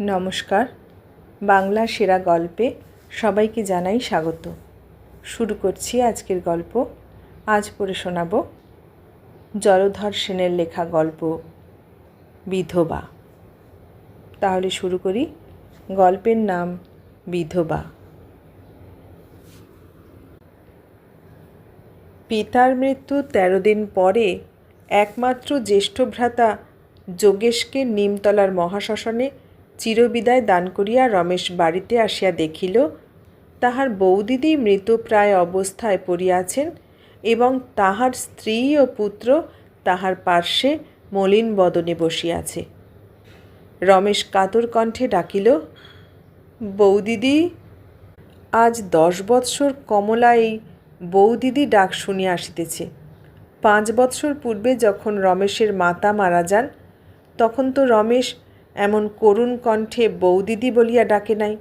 নমস্কার। বাংলা সেরা গল্পে সবাইকে জানাই স্বাগত। শুরু করছি আজকের গল্প। আজ পড়ে শোনাব জলধর সেনের লেখা গল্প, বিধবা। তাহলে শুরু করি। গল্পের নাম, বিধবা। পিতার মৃত্যু তেরো দিন পরে একমাত্র জ্যেষ্ঠ ভ্রাতা যোগেশকে নিমতলার মহাশ্মশানে চিরবিদায় দান করিয়া রমেশ বাড়িতে আসিয়া দেখিল, তাহার বৌদিদি মৃতপ্রায় অবস্থায় পড়িয়াছেন এবং তাহার স্ত্রী ও পুত্র তাহার পার্শ্বে মলিন বদনে বসিয়াছে। রমেশ কাতর কণ্ঠে ডাকিল বৌদিদি আজ দশ বৎসর কমলা এই বৌদিদি ডাক শুনিয়া আসিতেছে। পাঁচ বৎসর পূর্বে যখন রমেশের মাতা মারা যান, তখন তো রমেশ এমন করুণ কণ্ঠে বৌদিদি বলিয়া ডাকে নাই।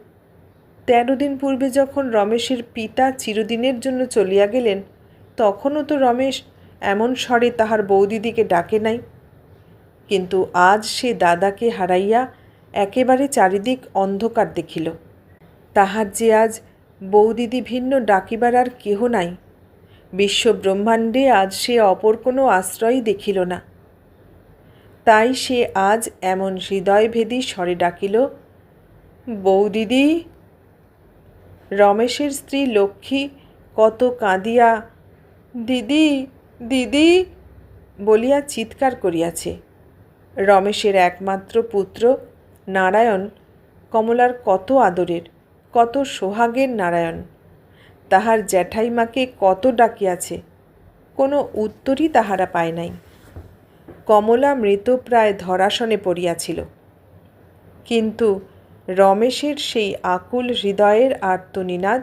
তেরো দিন পূর্বে যখন রমেশের পিতা চিরদিনের জন্য চলিয়া গেলেন, তখনও তো রমেশ এমন স্বরে তাহার বৌদিদিকে ডাকে নাই। কিন্তু আজ সে দাদাকে হারাইয়া একেবারে চারিদিক অন্ধকার দেখিল। তাহার যে আজ বৌদিদি ভিন্ন ডাকিবার আর কেহ নাই। বিশ্ব ব্রহ্মাণ্ডে আজ সে অপর কোনো আশ্রয় দেখিল না। তাই সে আজ এমন হৃদয়ভেদী স্বরে ডাকিল, বৌদিদি, রমেশের স্ত্রী লক্ষ্মী কত কাঁদিয়া, দিদি দিদি বলিয়া চিৎকার করিয়াছে। রমেশের একমাত্র পুত্র নারায়ণ কমলার কত আদরের, কত সোহাগের নারায়ণ। তাহার জ্যাঠাইমাকে কত ডাকিয়াছে, কোনো উত্তরই তাহারা পায় নাই। কমলা মৃত প্রায় ধরাসনে পড়িয়াছিল। কিন্তু রমেশের সেই আকুল হৃদয়ের আর্তনিনাদ,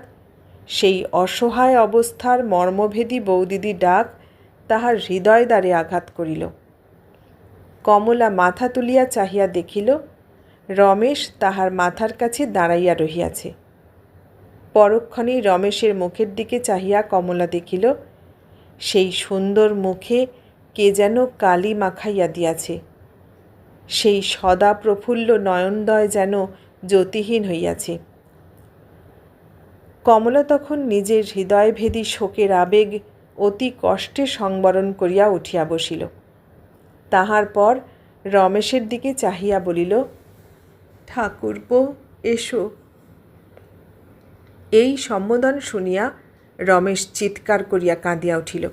সেই অসহায় অবস্থার মর্মভেদী বৌদিদি ডাক তাহার হৃদয় দ্বারে আঘাত করিল। কমলা মাথা তুলিয়া চাহিয়া দেখিল, রমেশ তাহার মাথার কাছে দাঁড়াইয়া রহিয়াছে। পরক্ষণেই রমেশের মুখের দিকে চাহিয়া কমলা দেখিল, সেই সুন্দর মুখে কে যেন কালি মাখাইয়া দিয়াছে। সেই সদা প্রফুল্ল নয়নদয় যেন জ্যোতিহীন হইয়াছে। কমলা তখন নিজের হৃদয়ভেদী শোকের আবেগ অতি কষ্টে সংবরণ করিয়া উঠিয়া বসিল। তাহার পর রমেশের দিকে চাহিয়া বলিল, ঠাকুরপো, এসো। এই সম্বোধন শুনিয়া রমেশ চিৎকার করিয়া কাঁদিয়া উঠিল।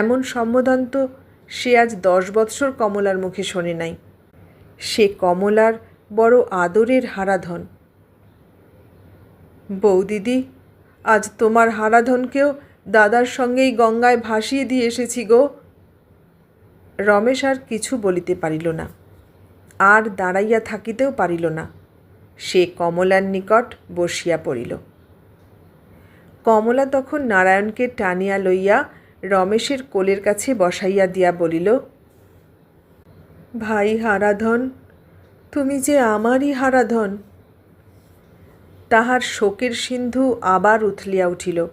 এমন সম্বোধন তো সে আজ দশ বৎসর কমলার মুখে শোনে নাই। সে কমলার বড় আদরের হারাধন। বৌদিদি আজ তোমার হারাধনকেও দাদার সঙ্গেই গঙ্গায় ভাসিয়ে দিয়ে এসেছি গো। রমেশ আর কিছু বলিতে পারিল না। আর দাঁড়াইয়া থাকিতেও পারিল না। সে কমলার নিকট বসিয়া পড়িল। কমলা তখন নারায়ণকে টানিয়া লইয়া রমেশের কোলের কাছে বসাইয়া দিয়া বলিল, ভাই হারাধন, তুমি যে আমারই হারাধন! তাহার শোকের সিন্ধু আবার উথলিয়া উঠিল,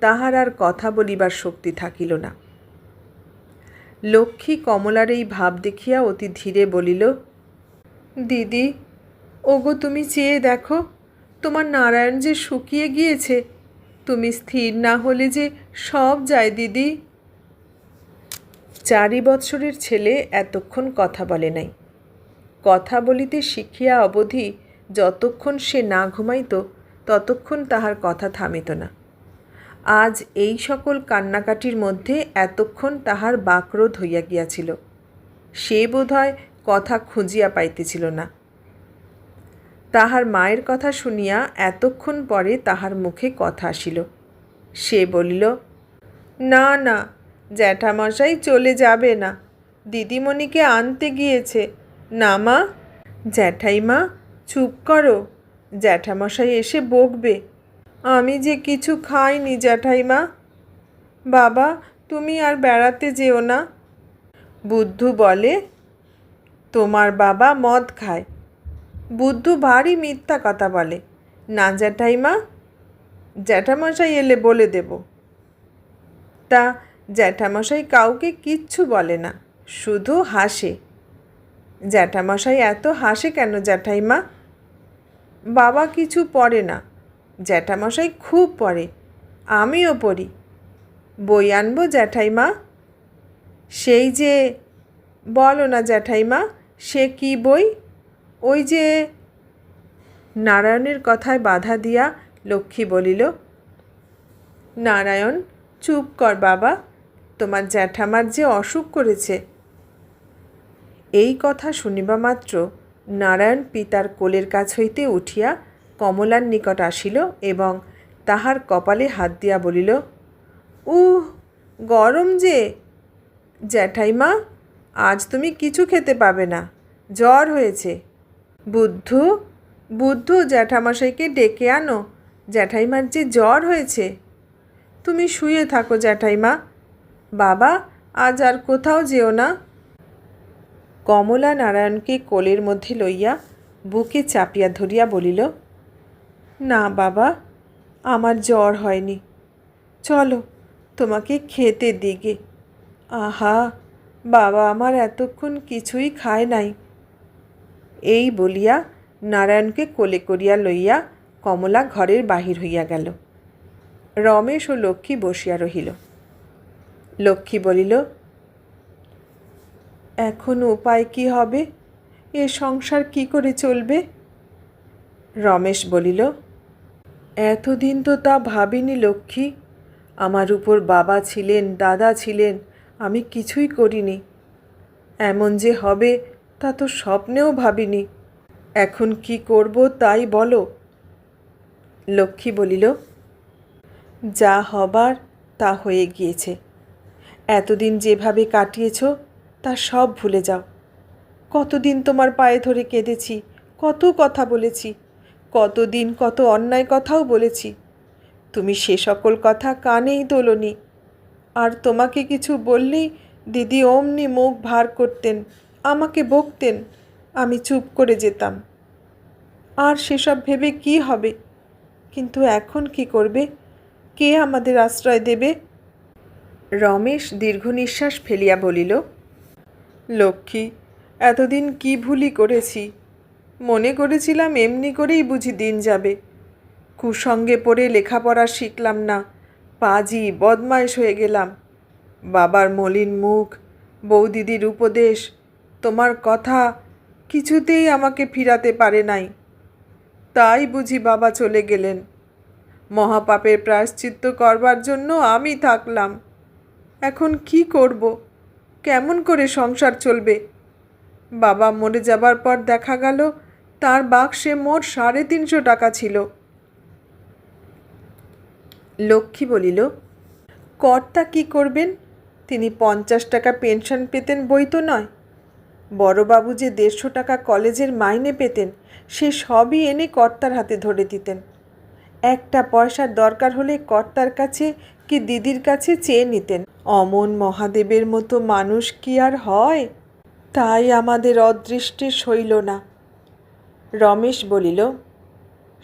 তাহার আর কথা বলিবার শক্তি থাকিল না। লক্ষ্মী কমলার এই ভাব দেখিয়া অতি ধীরে বলিল, দিদি, ওগো তুমি চেয়ে দেখো, তোমার নারায়ণ যে শুকিয়ে গিয়েছে তুমি স্থির না হলে যে সব যায় দিদি। চারি বৎসরের ছেলে এতক্ষণ কথা বলে নাই। কথা বলিতে শিখিয়া অবধি যতক্ষণ সে না ঘুমাইত, ততক্ষণ তাহার কথা থামিত না। আজ এই সকল কান্নাকাটির মধ্যে এতক্ষণ তাহার বাকরোধ হইয়া গিয়াছিল। সে বোধহয় কথা খুঁজিয়া পাইতেছিল না। তাহার মায়ের কথা শুনিয়া এতক্ষণ পরে তাহার মুখে কথা আসিল। সে বলিল, না না, জ্যাঠামশাই চলে যাবে না। দিদিমণিকে আনতে গিয়েছে। না, মা। জ্যাঠাইমা, চুপ করো। জ্যাঠামশাই এসে বকবে। আমি যে কিছু খাইনি, জ্যাঠাইমা। বাবা, তুমি আর বেড়াতে যেও না। বুদ্ধু বলে, তোমার বাবা মদ খায়। বুদ্ধু ভারী মিথ্যা কথা বলে। না জ্যাঠাইমা, জ্যাঠামশাই এলে বলে দেব। তা জ্যাঠামশাই কাউকে কিচ্ছু বলে না, শুধু হাসে। জ্যাঠামশাই এত হাসে কেন জ্যাঠাইমা? বাবা কিছু পড়ে না, জ্যাঠামশাই খুব পড়ে, আমিও পড়ি। বই আনব জ্যাঠাইমা? সেই যে, বলো না জ্যাঠাইমা, সে কি বই? ওই যে নারায়ণের কথায় বাধা দিয়া লক্ষ্মী বলিল, নারায়ণ, চুপ কর বাবা, তোমার জ্যাঠামার যে অসুখ করেছে। এই কথা শুনিবা মাত্র নারায়ণ পিতার কোলের কাছ হইতে উঠিয়া কমলার নিকট আসিল এবং তাহার কপালে হাত দিয়া বলিল, উহ, গরম যে! জ্যাঠাইমা, আজ তুমি কিছু খেতে পাবে না, জ্বর হয়েছে। বুদ্ধু বুদ্ধু, জ্যাঠামশাইকে ডেকে আনো। জ্যাঠাইমার যে জ্বর হয়েছে। তুমি শুয়ে থাকো জ্যাঠাইমা। বাবা, আজ আর কোথাও যেও না। কমলা নারায়ণকে কোলের মধ্যে লইয়া বুকে চাপিয়া ধরিয়া বলিল, না বাবা, আমার জ্বর হয়নি। চলো, তোমাকে খেতে দিগে। আহা, বাবা আমার এতক্ষণ কিছুই খায় নাই। এই বলিয়া নারায়ণকে কোলে করিয়া লইয়া কমলা ঘরের বাহির হইয়া গেল। রমেশ ও লক্ষ্মী বসিয়া রহিল। লক্ষ্মী বলিল, এখন উপায় কি হবে? এ সংসার কি করে চলবে? রমেশ বলিল, এতদিন তো তা ভাবিনি লক্ষ্মী। আমার উপর বাবা ছিলেন, দাদা ছিলেন, আমি কিছুই করিনি। এমন যে হবে তা তো স্বপ্নেও ভাবিনি। এখন কি করব তাই বলো। লক্ষ্মী বলিল, যা হবার তা হয়ে গিয়েছে। এতদিন যেভাবে কাটিয়েছ, তা সব ভুলে যাও। কতদিন তোমার পায়ে ধরে কেঁদেছি, কত কথা বলেছি, কতদিন কত অন্যায় কথাও বলেছি। তুমি সে সকল কথা কানেই তোলনি। আর তোমাকে কিছু বললেই দিদি অমনি মুখ ভার করতেন। আমাকে বকতেন, আমি চুপ করে যেতাম। আর সেসব ভেবে কি হবে? কিন্তু এখন কি করবে? কে আমাদের আশ্রয় দেবে? রমেশ দীর্ঘ নিঃশ্বাস ফেলিয়া বলিল, লক্ষ্মী, এতদিন কি ভুলি করেছি। মনে করেছিলাম এমনি করেই বুঝি দিন যাবে। কুসঙ্গে পড়ে লেখাপড়া শিখলাম না, পাজি বদমাইশ হয়ে গেলাম। বাবার মলিন মুখ, বৌদিদির উপদেশ তোমার কথা কিছুতেই আমাকে ফিরাতে পারে নাই। তাই বুঝি বাবা চলে গেলেন। মহাপাপের প্রায়শ্চিত্ত করবার জন্য আমি থাকলাম। এখন কি করব? কেমন করে সংসার চলবে? বাবা মরে যাবার পর দেখা গেল, তার বাক্সে মোট সাড়ে তিনশো টাকা ছিল। লক্ষ্মী বলিল, কর্তা কি করবেন? তিনি পঞ্চাশ টাকা পেনশন পেতেন বই তো নয়। বড়বাবু যে দেড়শো টাকা কলেজের মাইনে পেতেন, সে সবই এনে কর্তার হাতে ধরে দিতেন। একটা পয়সার দরকার হলে কর্তার কাছে কি দিদির কাছে চেয়ে নিতেন। অমন মহাদেবের মতো মানুষ কি আর হয়? তাই আমাদের অদৃষ্টে সইল না। রমেশ বলিল,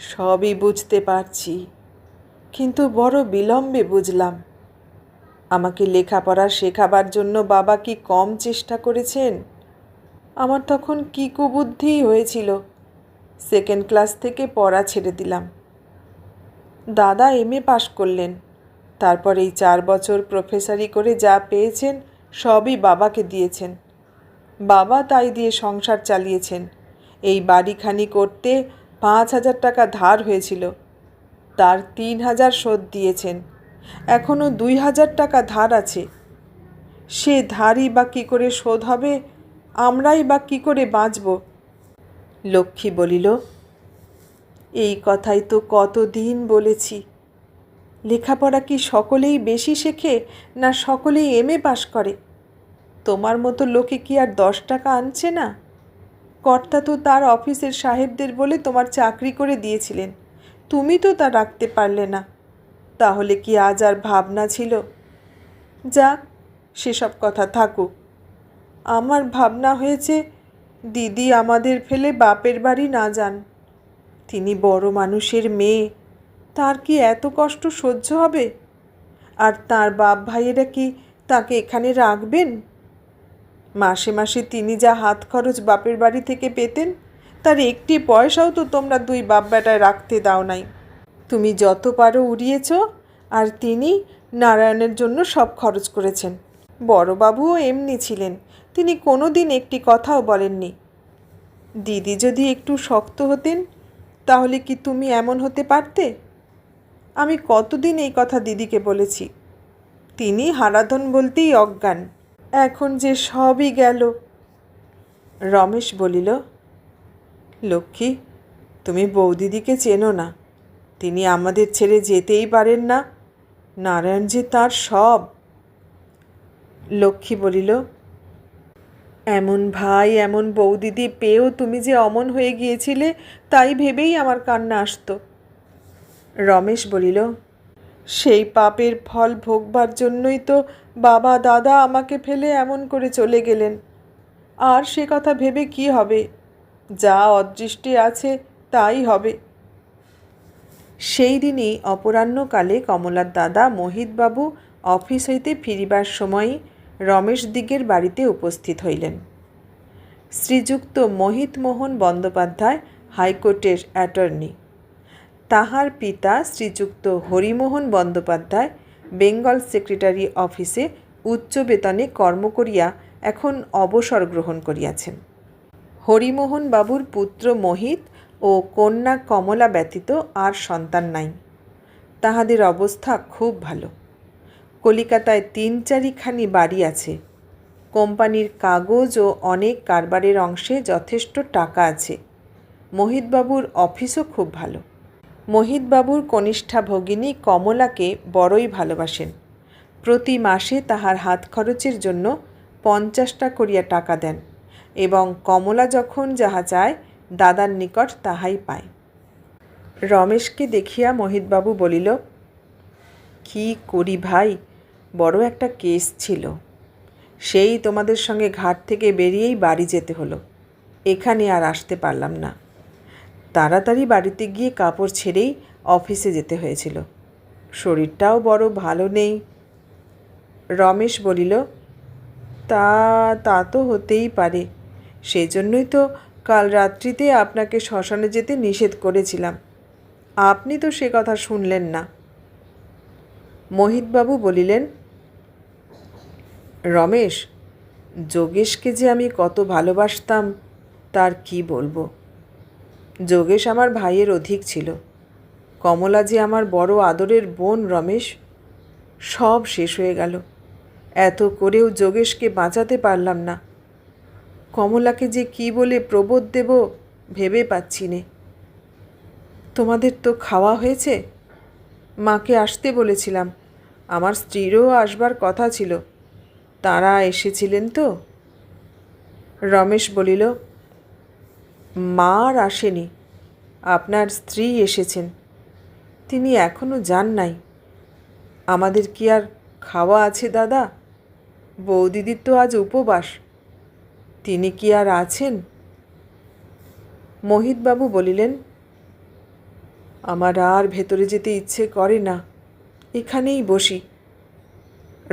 সবই বুঝতে পারছি, কিন্তু বড় বিলম্বে বুঝলাম। আমাকে লেখাপড়া শেখাবার জন্য বাবা কি কম চেষ্টা করেছেন? আমার তখন কি কুবুদ্ধিই হয়েছিল? সেকেন্ড ক্লাস থেকে পড়া ছেড়ে দিলাম। দাদা এম এ পাশ করলেন। তারপর এই চার বছর প্রফেসারি করে যা পেয়েছেন, সবই বাবাকে দিয়েছেন। বাবা তাই দিয়ে সংসার চালিয়েছেন। এই বাড়িখানি করতে পাঁচ হাজার টাকা ধার হয়েছিল। তার তিন হাজার শোধ দিয়েছেন। এখনও দুই হাজার টাকা ধার আছে। সে ধারই বা কী করে শোধ হবে আমরাই বা কী করে বাঁচব? লক্ষ্মী বলিল, এই কথাই তো কতদিন বলেছি। লেখাপড়া কি সকলেই বেশি শেখে না সকলেই এম এ পাশ করে? তোমার মতো লোকে কি আর দশ টাকা আনছে না? কর্তা তো তার অফিসের সাহেবদের বলে তোমার চাকরি করে দিয়েছিলেন। তুমি তো তা রাখতে পারলে না। তাহলে কি আজ আর ভাবনা ছিল? যাক, সেসব কথা থাকুক। আমার ভাবনা হয়েছে, দিদি আমাদের ফেলে বাপের বাড়ি না যান। তিনি বড় মানুষের মেয়ে, তার কি এত কষ্ট সহ্য হবে? আর তার বাপ ভাইয়েরা কি তাকে এখানে রাখবেন? মাসে মাসে তিনি যা হাত খরচ বাপের বাড়ি থেকে পেতেন, তার একটি পয়সাও তো তোমরা দুই বাপ বেটায় রাখতে দাও নাই। তুমি যত পারো উড়িয়েছ, আর তিনি নারায়ণের জন্য সব খরচ করেছেন। বড়বাবুও এমনি ছিলেন তিনি কোনো দিন একটি কথাও বলেননি। দিদি যদি একটু শক্ত হতেন, তাহলে কি তুমি এমন হতে পারতে? আমি কতদিন এই কথা দিদিকে বলেছি। তিনি হারাধন বলতেই অজ্ঞান। এখন যে সবই গেল। রমেশ বলিল, লক্ষ্মী, তুমি বৌদিদিকে চেনো না। তিনি আমাদের ছেড়ে যেতেই পারেন না। নারায়ণ যে তার সব। লক্ষ্মী বলিল এমন ভাই, এমন বৌদিদি পেয়েও তুমি যে অমন হয়ে গিয়েছিলে, তাই ভেবেই আমার কান্না আসতো। রমেশ বলিল, সেই পাপের ফল ভোগবার জন্যই তো বাবা, দাদা আমাকে ফেলে এমন করে চলে গেলেন। আর সে কথা ভেবে কি হবে? যা অদৃষ্টে আছে, তাই হবে। সেই দিনই অপরাহ্নকালে কমলার দাদা মোহিতবাবু অফিস হইতে ফিরিবার সময়ই রমেশ দিগের বাড়িতে উপস্থিত হইলেন। শ্রীযুক্ত মোহিতমোহন বন্দ্যোপাধ্যায়, হাইকোর্টের অ্যাটর্নি। তাহার পিতা শ্রীযুক্ত হরিমোহন বন্দ্যোপাধ্যায়, বেঙ্গল সেক্রেটারি অফিসে উচ্চ বেতনে কর্ম করিয়া এখন অবসর গ্রহণ করিয়াছেন। হরিমোহন বাবুর পুত্র মোহিত ও কন্যা কমলা ব্যতীত আর সন্তান নাই। তাহাদের অবস্থা খুব ভালো। কলিকাতায় তিন চারিখানি বাড়ি আছে। কোম্পানির কাগজ ও অনেক কারবারের অংশে যথেষ্ট টাকা আছে। মোহিতবাবুর অফিসও খুব ভালো। মোহিতবাবুর কনিষ্ঠা ভগিনী কমলাকে বড়ই ভালোবাসেন। প্রতি মাসে তাহার হাত খরচের জন্য পঞ্চাশটা করিয়া টাকা দেন এবং কমলা যখন যাহা চায়, দাদার নিকট তাহাই পায়। রমেশকে দেখিয়া মোহিতবাবু বলিল, কি করি ভাই বড় একটা কেস ছিল। সেই তোমাদের সঙ্গে ঘাট থেকে বেরিয়েই বাড়ি যেতে হলো। এখানে আর আসতে পারলাম না। তাড়াতাড়ি বাড়িতে গিয়ে কাপড় ছেড়েই অফিসে যেতে হয়েছিল। শরীরটাও বড় ভালো নেই। রমেশ বলিল, তা তা তো হতেই পারে। সেজন্যই তো কাল রাত্রিতে আপনাকে শ্মশানে যেতে নিষেধ করেছিলাম। আপনি তো সে কথা শুনলেন না। মোহিতবাবু বলিলেন রমেশ, যোগেশকে যে আমি কত ভালোবাসতাম, তার কি বলব? যোগেশ আমার ভাইয়ের অধিক ছিল। কমলা যে আমার বড় আদরের বোন রমেশ, সব শেষ হয়ে গেল। এত করেও যোগেশকে বাঁচাতে পারলাম না। কমলাকে যে কি বলে প্রবোধ দেব, ভেবে পাচ্ছি নে। তোমাদের তো খাওয়া হয়েছে? মাকে আসতে বলেছিলাম। আমার স্ত্রীরও আসবার কথা ছিল। তারা এসেছিলেন তো? রমেশ বলিল, মা আর আসেনি, আপনার স্ত্রী এসেছেন, তিনি এখনও যান নাই। আমাদের কি আর খাওয়া আছে দাদা? বৌদিদির তো আজ উপবাস, তিনি কি আর আছেন? মোহিতবাবু বলিলেন, আমার আর ভেতরে যেতে ইচ্ছে করে না, এখানেই বসি।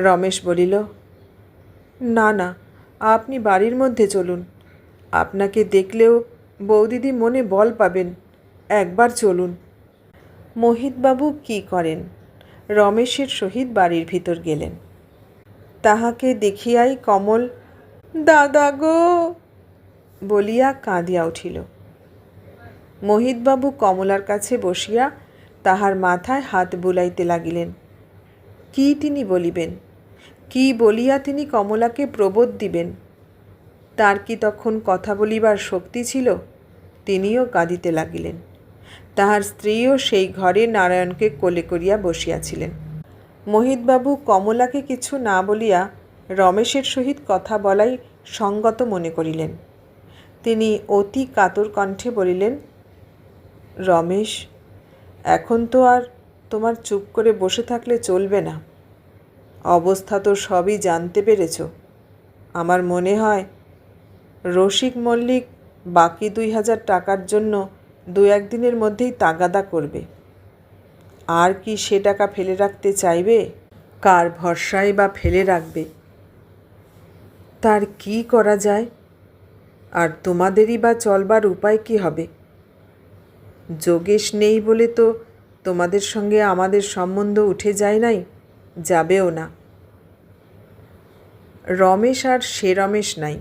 রমেশ বলিল না না, আপনি বাড়ির মধ্যে চলুন। আপনাকে দেখলেও বৌদিদি মনে বল পাবেন, একবার চলুন। মোহিতবাবু কি করেন? রমেশের সহিত বাড়ির ভিতর গেলেন। তাহাকে দেখিয়াই কমল, দাদা গো! বলিয়া কাঁদিয়া উঠিল। মোহিতবাবু কমলার কাছে বসিয়া তাহার মাথায় হাত বুলাইতে লাগিলেন। কি তিনি বলিবেন? কি বলিয়া তিনি কমলাকে প্রবোধ দিবেন? তার কি তখন কথা বলিবার শক্তি ছিল? তিনিও কাঁদিতে লাগিলেন। তাহার স্ত্রীও সেই ঘরে নারায়ণকে কোলে করিয়া বসিয়াছিলেন। মোহিতবাবু কমলাকে কিছু না বলিয়া রমেশের সহিত কথা বলাই সঙ্গত মনে করিলেন। তিনি অতি কাতর কণ্ঠে বলিলেন, রমেশ, এখন তো আর তোমার চুপ করে বসে থাকলে চলবে না। অবস্থা তো সবই জানতে পেরেছ। আমার মনে হয় রসিক মল্লিক বাকি দুই হাজার টাকার জন্য দু একদিনের মধ্যেই তাগাদা করবে। আর কি সে টাকা ফেলে রাখতে চাইবে? কার ভরসায় বা ফেলে রাখবে? তার কি করা যায়? আর তোমাদেরই বা চলবার উপায় কি হবে? যোগেশ নেই বলে তো তোমাদের সঙ্গে আমাদের সম্বন্ধ উঠে যায় নাই? যাবেও না। রমেশ আর সে রমেশ নাই।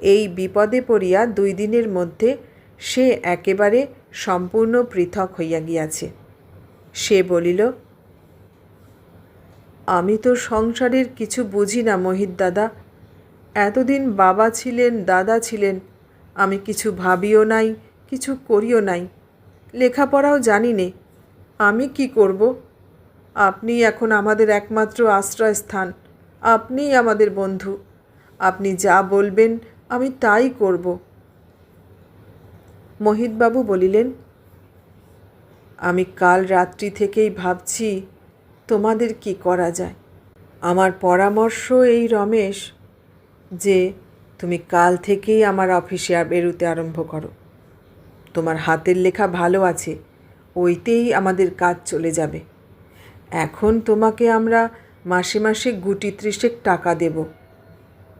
এই বিপদে পড়িয়া দুই দিনের মধ্যে সে একেবারে সম্পূর্ণ পৃথক হইয়া গিয়াছে। সে বলিল, আমি তো সংসারের কিছু বুঝি না মোহিত দাদা। এতদিন বাবা ছিলেন, দাদা ছিলেন। আমি কিছু ভাবিও নাই, কিছু করিও নাই। লেখাপড়াও জানি নে। আমি কি করব? আপনি এখন আমাদের একমাত্র আশ্রয়স্থান। আপনিই আমাদের বন্ধু। আপনি যা বলবেন, আমি তাই করব। মোহিতবাবু বলিলেন, আমি কাল রাত্রি থেকেই ভাবছি, তোমাদের কি করা যায়? আমার পরামর্শ এই রমেশ, যে তুমি কাল থেকেই আমার অফিসে বেরোতে আরম্ভ করো। তোমার হাতের লেখা ভালো আছে, ওইতেই আমাদের কাজ চলে যাবে। এখন তোমাকে আমরা মাসে মাসে গুটি ত্রিশেক টাকা দেব।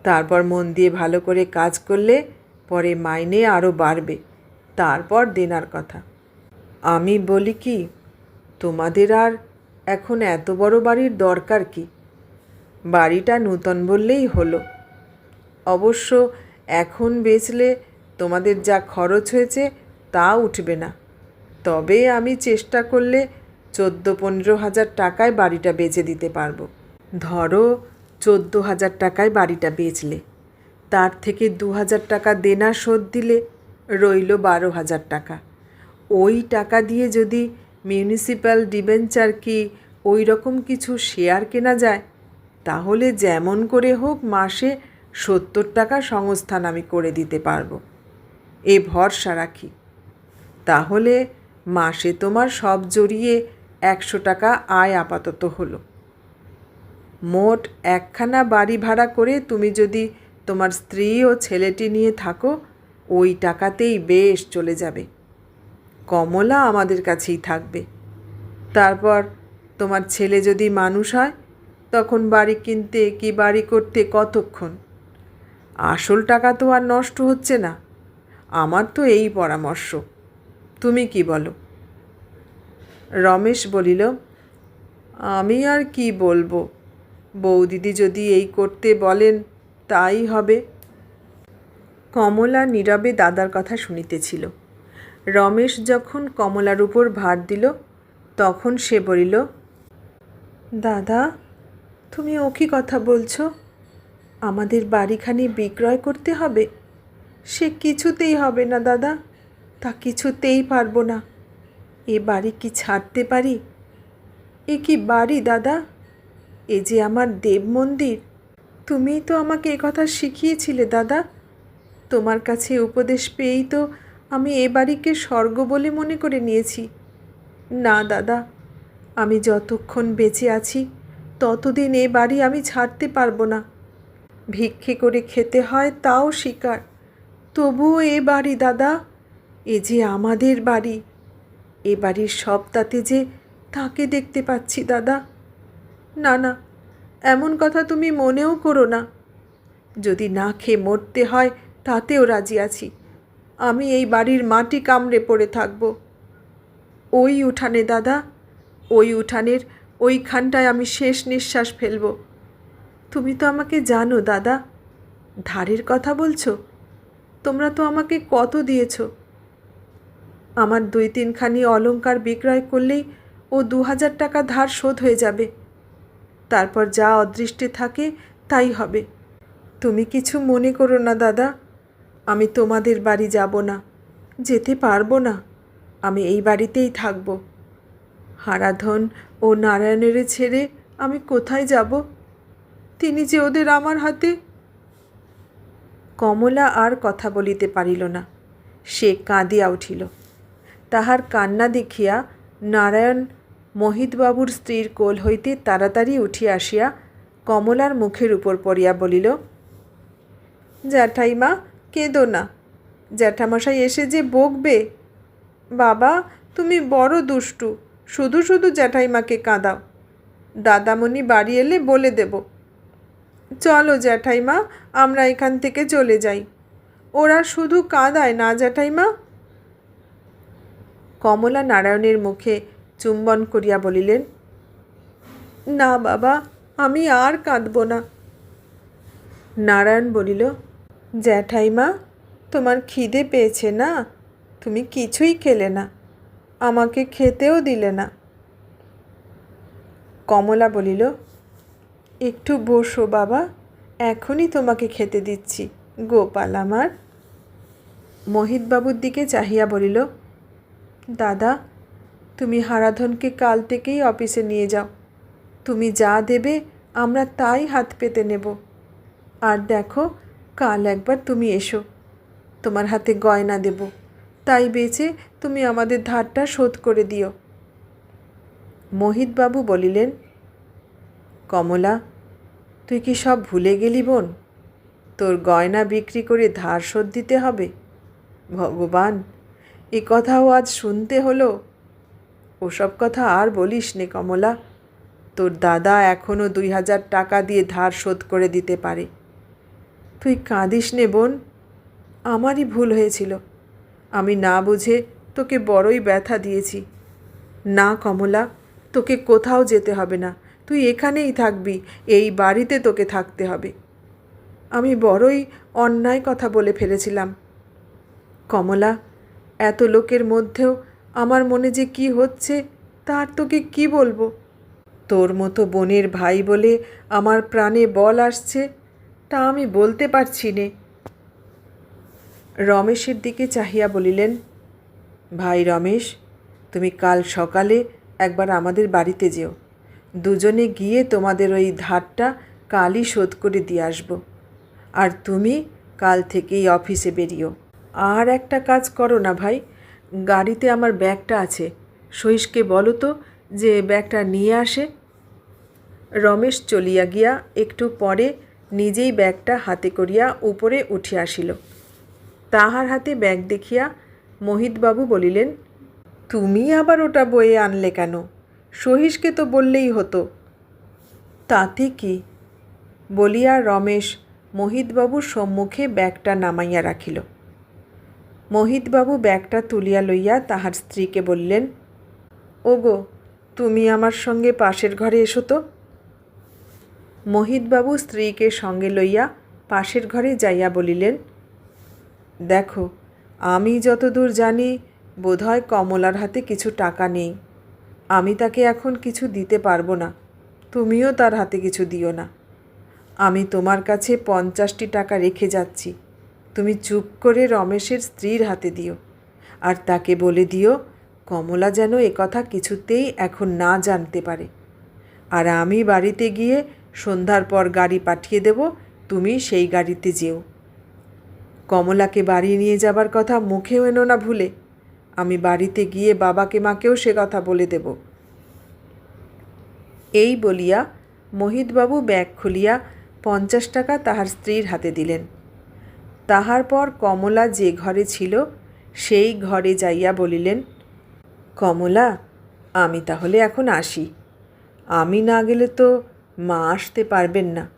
তারপর মন দিয়ে ভালো করে কাজ করলে পরে মাইনে আরও বাড়বে। তারপর দেনার কথা। আমি বলি কি, তোমাদের আর এখন এত বড় বাড়ির দরকার কি? বাড়িটা নূতন বললেই হলো। অবশ্য এখন বেচলে তোমাদের যা খরচ হয়েছে তা উঠবে না। তবে আমি চেষ্টা করলে চোদ্দ পনেরো হাজার টাকায় বাড়িটা বেচে দিতে পারব। ধরো, চোদ্দ হাজার টাকায় বাড়িটা বেচলে। তার থেকে দু হাজার টাকা দেনা শোধ দিলে রইল বারো হাজার টাকা। ওই টাকা দিয়ে যদি মিউনিসিপ্যাল ডিবেঞ্চার কি ওই রকম কিছু শেয়ার কেনা যায়, তাহলে যেমন করে হোক মাসে সত্তর টাকা সংস্থান আমি করে দিতে পারব। এ ভরসা রাখি। তাহলে মাসে তোমার সব জড়িয়ে একশো টাকা আয় আপাতত হলো। মোট একখানা বাড়ি ভাড়া করে তুমি যদি তোমার স্ত্রী ও ছেলেটি নিয়ে থাকো, ওই টাকাতেই বেশ চলে যাবে। কমলা আমাদের কাছেই থাকবে। তারপর তোমার ছেলে যদি মানুষ হয়, তখন বাড়ি কিনতে কি বাড়ি করতে কতক্ষণ? আসল টাকা তো আর নষ্ট হচ্ছে না। আমার তো এই পরামর্শ। তুমি কি বলো? রমেশ বলিল, আমি আর কি বলব? বৌদিদি যদি এই করতে বলেন, তাই হবে। কমলা নীরবে দাদার কথা শুনিতেছিল। রমেশ যখন কমলার উপর ভার দিল, তখন সে বলিল, দাদা, তুমি ও কি কথা বলছো? আমাদের বাড়িখানি বিক্রয় করতে হবে। সে কিছুতেই হবে না, দাদা। তা কিছুতেই পারব না। এ বাড়ি কি ছাড়তে পারি? এ কি বাড়ি, দাদা? এ যে আমার দেব মন্দির। তুমিই তো আমাকে এ কথা শিখিয়েছিলে, দাদা। তোমার কাছে উপদেশ পেয়েই তো আমি এ বাড়িকে স্বর্গ বলে মনে করে নিয়েছি। না, দাদা, আমি যতক্ষণ বেঁচে আছি, ততদিন এ বাড়ি আমি ছাড়তে পারব না। ভিক্ষে করে খেতে হয় তাও শিকার। তবুও এ বাড়ি, দাদা, এ যে আমাদের বাড়ি। এ বাড়ির সব তাতে যে তাকে দেখতে পাচ্ছি, দাদা। না না, এমন কথা তুমি মনেও করো না। যদি না খেয়ে মরতে হয়, তাতেও রাজি আছি। আমি এই বাড়ির মাটি কামড়ে পড়ে থাকব। ওই উঠানে, দাদা, ওই উঠানের ওইখানটায় আমি শেষ নিঃশ্বাস ফেলব। তুমি তো আমাকে জানো, দাদা, ধারের কথা বলছো। তোমরা তো আমাকে কত দিয়েছ। আমার দুই তিনখানি অলংকার বিক্রয় করলেই ও দু হাজার টাকা ধার শোধ হয়ে যাবে। তারপর যা অদৃষ্টে থাকে তাই হবে। তুমি কিছু মনে করো না, দাদা। আমি তোমাদের বাড়ি যাব না, যেতে পারব না। আমি এই বাড়িতেই থাকব। হারাধন ও নারায়ণের ছেড়ে আমি কোথায় যাব? তিনি যে ওদের আমার হাতে? কমলা আর কথা বলিতে পারিল না। সে কাঁদিয়া উঠিল। তাহার কান্না দেখিয়া নারায়ণ মোহিতবাবুর স্ত্রীর কোল হইতে তাড়াতাড়ি উঠিয়া আসিয়া কমলার মুখের উপর পড়িয়া বলিল, জ্যাঠাইমা, কেঁদো না। জ্যাঠামশাই এসে যে বকবে। বাবা, তুমি বড় দুষ্টু। শুধু শুধু জ্যাঠাইমাকে কাঁদাও। দাদামণি বাড়ি এলে বলে দেব। চলো জ্যাঠাইমা, আমরা এখান থেকে চলে যাই। ওরা শুধু কাঁদায় না জ্যাঠাইমা? কমলা নারায়ণের মুখে চুম্বন করিয়া বলিলেন, না বাবা, আমি আর কাঁদব না। নারায়ণ বলিল, জ্যাঠাইমা, তোমার খিদে পেয়েছে না? তুমি কিছুই খেলে না, আমাকে খেতেও দিলে না। কমলা বলিল, একটু বসো বাবা, এখনই তোমাকে খেতে দিচ্ছি, গোপাল আমার। মোহিতবাবুর দিকে চাহিয়া বলিল দাদা, তুমি হারাধনকে কাল থেকেই অফিসে নিয়ে যাও। তুমি যা দেবে, আমরা তাই হাত পেতে নেব। আর দেখো, কাল একবার তুমি এসো। তোমার হাতে গয়না দেব। তাই বেচে তুমি আমাদের ধারটা শোধ করে দিও। মোহিতবাবু বলিলেন, কমলা, তুই কি সব ভুলে গেলি বোন? তোর গয়না বিক্রি করে ধার শোধ দিতে হবে? ভগবান এ কথাও আজ শুনতে হলো? ওসব কথা আর বলিস নে কমলা। তোর দাদা এখনও দুই হাজার টাকা দিয়ে ধার শোধ করে দিতে পারে। তুই কাঁদিস নে বোন। আমারই ভুল হয়েছিল। আমি না বুঝে তোকে বড়ই ব্যথা দিয়েছি। না কমলা, তোকে কোথাও যেতে হবে না। তুই এখানেই থাকবি, এই বাড়িতে তোকে থাকতে হবে। আমি বড়ই অন্যায় কথা বলে ফেলেছিলাম। কমলা এত লোকের মধ্যেও আমার মনে যে কি হচ্ছে, তার তোকে কি বলব? তোর মতো বোনের ভাই বলে আমার প্রাণে বল আসছে, তা আমি বলতে পারছি নে। রমেশের দিকে চাহিয়া বলিলেন, ভাই রমেশ, তুমি কাল সকালে একবার আমাদের বাড়িতে যেও। দুজনে গিয়ে তোমাদের ওই ধারটা কালই শোধ করে দিয়ে আসব। আর তুমি কাল থেকেই অফিসে বেরিও আর একটা কাজ করো না ভাই। গাড়িতে আমার ব্যাগটা আছে। সহিসকে বলো তো যে ব্যাগটা নিয়ে আসে। রমেশ চলিয়া গিয়া একটু পরে নিজেই ব্যাগটা হাতে করিয়া উপরে উঠিয়া আসিল। তাহার হাতে ব্যাগ দেখিয়া মোহিতবাবু বলিলেন, তুমি আবার ওটা বয়ে আনলে কেন? সহিসকে তো বললেই হতো। তাতে কি? বলিয়া রমেশ মোহিতবাবুর সম্মুখে ব্যাগটা নামাইয়া রাখিল। মোহিতবাবু ব্যাগটা তুলিয়া লইয়া তাহার স্ত্রীকে বললেন, ওগো, তুমি আমার সঙ্গে পাশের ঘরে এসো তো। মোহিতবাবু স্ত্রীকে সঙ্গে লইয়া পাশের ঘরে যাইয়া বলিলেন, দেখো, আমি যতদূর জানি, বোধহয় কমলার হাতে কিছু টাকা নেই। আমি তাকে এখন কিছু দিতে পারব না, তুমিও তার হাতে কিছু দিও না। আমি তোমার কাছে পঞ্চাশটি টাকা রেখে যাচ্ছি। তুমি চুপ করে রমেশের স্ত্রীর হাতে দিও। আর তাকে বলে দিও, কমলা যেন কথা কিছুতেই এখন না জানতে পারে। আর আমি বাড়িতে গিয়ে সন্ধ্যার পর গাড়ি পাঠিয়ে দেব, তুমি সেই গাড়িতে যেও। কমলাকে বাড়ি নিয়ে যাবার কথা মুখেও এনো না ভুলে, আমি বাড়িতে গিয়ে বাবাকে মাকেও সে কথা বলে দেব। এই বলিয়া মোহিতবাবু ব্যাগ খুলিয়া পঞ্চাশ টাকা তাহার স্ত্রীর হাতে দিলেন। তাহার পর কমলা যে ঘরে ছিল, সেই ঘরে যাইয়া বলিলেন, কমলা, আমি তাহলে এখন আসি। আমি না গেলে তো মা আসতে পারবেন না।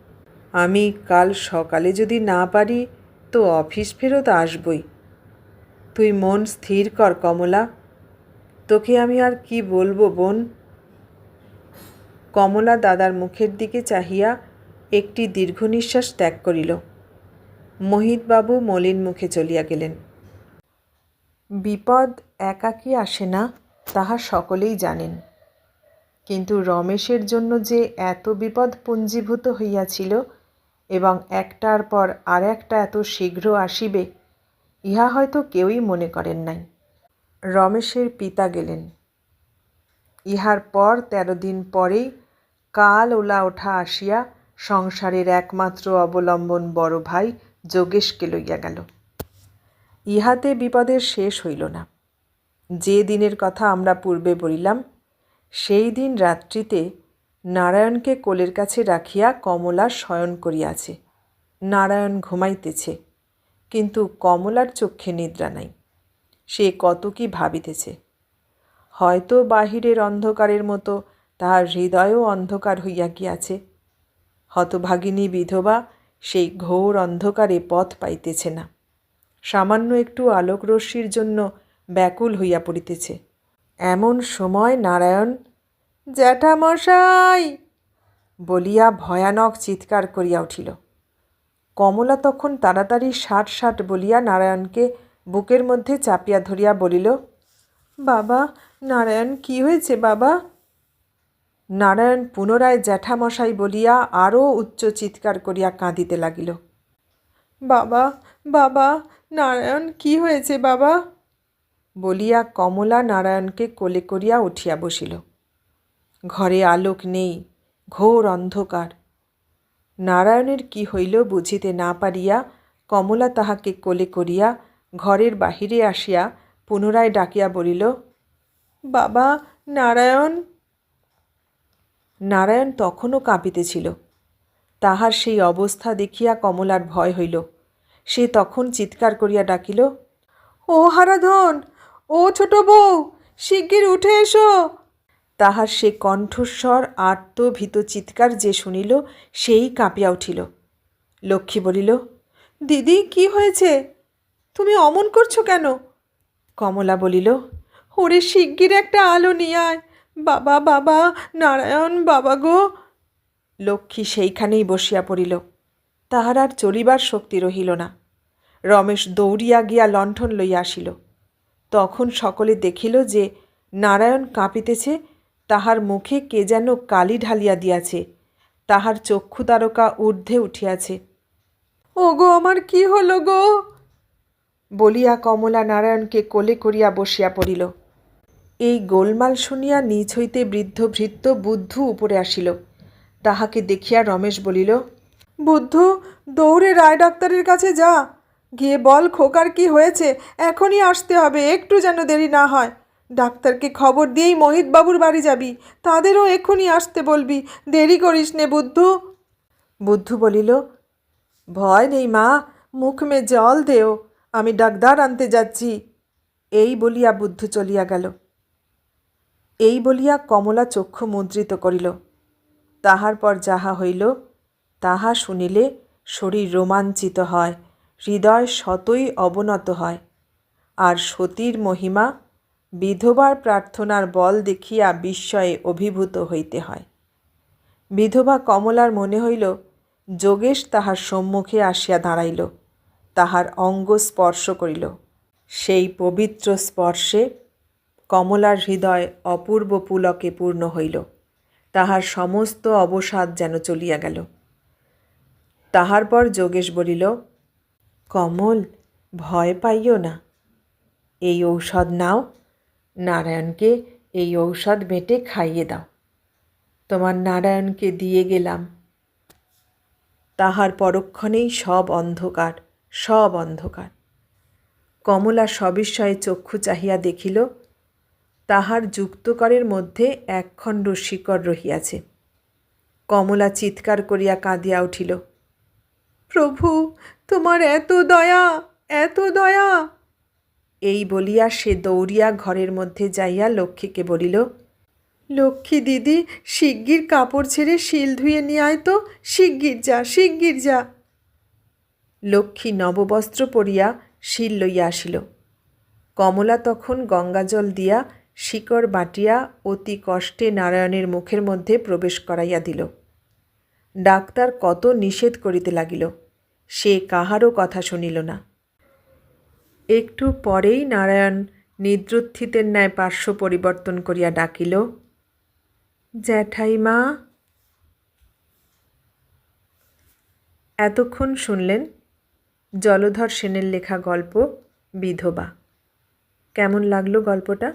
আমি কাল সকালে যদি না পারি, তো অফিস ফেরত আসবই। তুই মন স্থির কর কমলা। তোকে আমি আর কি বলব বোন? কমলা দাদার মুখের দিকে চাহিয়া একটি দীর্ঘ নিঃশ্বাস ত্যাগ করিল। মোহিতবাবু মলিন মুখে চলিয়া গেলেন। বিপদ একাকী আসে না, তাহা সকলেই জানেন। কিন্তু রমেশের জন্য যে এত বিপদ পুঞ্জীভূত হইয়াছিল এবং একটার পর আর একটা এত শীঘ্র আসিবে, ইহা হয়তো কেউই মনে করেন নাই। রমেশের পিতা গেলেন। ইহার পর তেরো দিন পরেই কাল ওলা ওঠা আসিয়া সংসারের একমাত্র অবলম্বন বড় ভাই যোগেশকে লইয়া গেল। ইহাতে বিপদের শেষ হইল না। যে দিনের কথা আমরা পূর্বে বলিলাম, সেই দিন রাত্রিতে নারায়ণকে কোলের কাছে রাখিয়া কমলা শয়ন করিয়াছে। নারায়ণ ঘুমাইতেছে, কিন্তু কমলার চক্ষে নিদ্রা নাই। সে কত কি ভাবিতেছে। হয়তো বাহিরের অন্ধকারের মতো তাহার হৃদয়ও অন্ধকার হইয়া গিয়াছে। হতভাগিনী বিধবা সেই ঘোর অন্ধকারে পথ পাইতেছে না। সামান্য একটু আলোকরশ্মির জন্য ব্যাকুল হইয়া পড়িতেছে। এমন সময় নারায়ণ, জ্যাঠামশাই! বলিয়া ভয়ানক চিৎকার করিয়া উঠিল। কমলা তখন তাড়াতাড়ি ষাট ষাট বলিয়া নারায়ণকে বুকের মধ্যে চাপিয়া ধরিয়া বলিল, বাবা, নারায়ণ, কি হয়েছে বাবা? নারায়ণ পুনরায় জ্যাঠামশাই বলিয়া আরও উচ্চ চিৎকার করিয়া কাঁদিতে লাগিল। বাবা বাবা, নারায়ণ, কি হয়েছে বাবা? বলিয়া কমলা নারায়ণকে কোলে করিয়া উঠিয়া বসিল। ঘরে আলোক নেই, ঘোর অন্ধকার। নারায়ণের কি হইল বুঝিতে না পারিয়া কমলা তাহাকে কোলে করিয়া ঘরের বাহিরে আসিয়া পুনরায় ডাকিয়া বলিল, বাবা, নারায়ণ? নারায়ণ তখনও কাঁপিতেছিল তাহার সেই অবস্থা দেখিয়া কমলার ভয় হইল। সে তখন চিৎকার করিয়া ডাকিল, ও হারাধন, ও ছোট বউ, শিগগির উঠে এসো। তাহার সে কণ্ঠস্বর আর্ত ভীত চিৎকার যে শুনিল, সেই কাঁপিয়া উঠিল। লক্ষ্মী বলিল, দিদি, কি হয়েছে? তুমি অমন করছ কেন? কমলা বলিল, ওরে শিগগির একটা আলো নিয়ে বাবা বাবা, নারায়ণ, বাবা গো। লক্ষ্মী সেইখানেই বসিয়া পড়িল। তাহার আর চলিবার শক্তি রহিল না। রমেশ দৌড়িয়া গিয়া লণ্ঠন লইয়া আসিল। তখন সকলে দেখিল যে নারায়ণ কাঁপিতেছে, তাহার মুখে কে যেন কালি ঢালিয়া দিয়াছে, তাহার চক্ষু তারকা ঊর্ধ্বে উঠিয়াছে। ও গো আমার কি হলো গো? বলিয়া কমলা নারায়ণকে কোলে করিয়া বসিয়া পড়িল। এই গোলমাল শুনিয়া নিজ হইতে বৃদ্ধ ভৃত্য বুদ্ধু উপরে আসিল। তাহাকে দেখিয়া রমেশ বলিল বুদ্ধ দৌড়ে রায় ডাক্তারের কাছে যা। গিয়ে বল খোকার কি হয়েছে এখনই আসতে হবে একটু যেন দেরি না হয়। ডাক্তারকে খবর দিয়েই মোহিত বাবুর বাড়ি যাবি তাদেরও এক্ষুনি আসতে বলবি দেরি করিস নে বুদ্ধু। বুদ্ধু বলিল ভয় নেই মা মুখ মে জল দেও আমি ডাক্তার আনতে যাচ্ছি। এই বলিয়া বুদ্ধ চলিয়া গেল। এই বলিয়া কমলা চক্ষু মুদ্রিত করিল। তাহার পর যাহা হইল, তাহা শুনিলে শরীর রোমাঞ্চিত হয়, হৃদয় শতই অবনত হয়। আর সতীর মহিমা বিধবার প্রার্থনার বল দেখিয়া বিস্ময়ে অভিভূত হইতে হয়। বিধবা কমলার মনে হইল, যোগেশ তাহার সম্মুখে আসিয়া দাঁড়াইল, তাহার অঙ্গ স্পর্শ করিল। সেই পবিত্র স্পর্শে কমলার হৃদয় অপূর্ব পুলকে পূর্ণ হইল। তাহার সমস্ত অবসাদ যেন চলিয়া গেল। তাহার পর যোগেশ বলিল, কমল, ভয় পাইও না। এই ঔষধ নাও। নারায়ণকে এই ঔষধ বেটে খাইয়ে দাও। তোমার নারায়ণকে দিয়ে গেলাম তাহার পরক্ষণেই সব অন্ধকার সব অন্ধকার। কমলা সবিস্ময়ে চক্ষু চাহিয়া দেখিল তাহার যুক্তকরের মধ্যে একখণ্ড শিকড় রহিয়াছে। কমলা চিৎকার করিয়া কাঁদিয়া উঠিল, প্রভু, তোমার এত দয়া এত দয়া! এই বলিয়া সে দৌড়িয়া ঘরের মধ্যে যাইয়া লক্ষ্মীকে বলিল, লক্ষ্মী দিদি, শিগগির কাপড় ছেড়ে শিল ধুয়ে নিয়ে আয় তো, শিগগির যা শিগগির যা! লক্ষ্মী নববস্ত্র পরিয়া শিল লইয়া আসিল। কমলা তখন গঙ্গাজল দিয়া শিকড় বাটিয়া অতি কষ্টে নারায়ণের মুখের মধ্যে প্রবেশ করাইয়া দিল। ডাক্তার কত নিষেধ করিতে লাগিল, সে কাহারও কথা শুনিল না। একটু পরেই নারায়ণ নিদ্রোত্থিতের ন্যায় পার্শ্ব পরিবর্তন করিয়া ডাকিল, জ্যাঠাইমা, এতক্ষণ শুনলেন জলধর সেনের লেখা গল্প বিধবা। কেমন লাগল গল্পটা?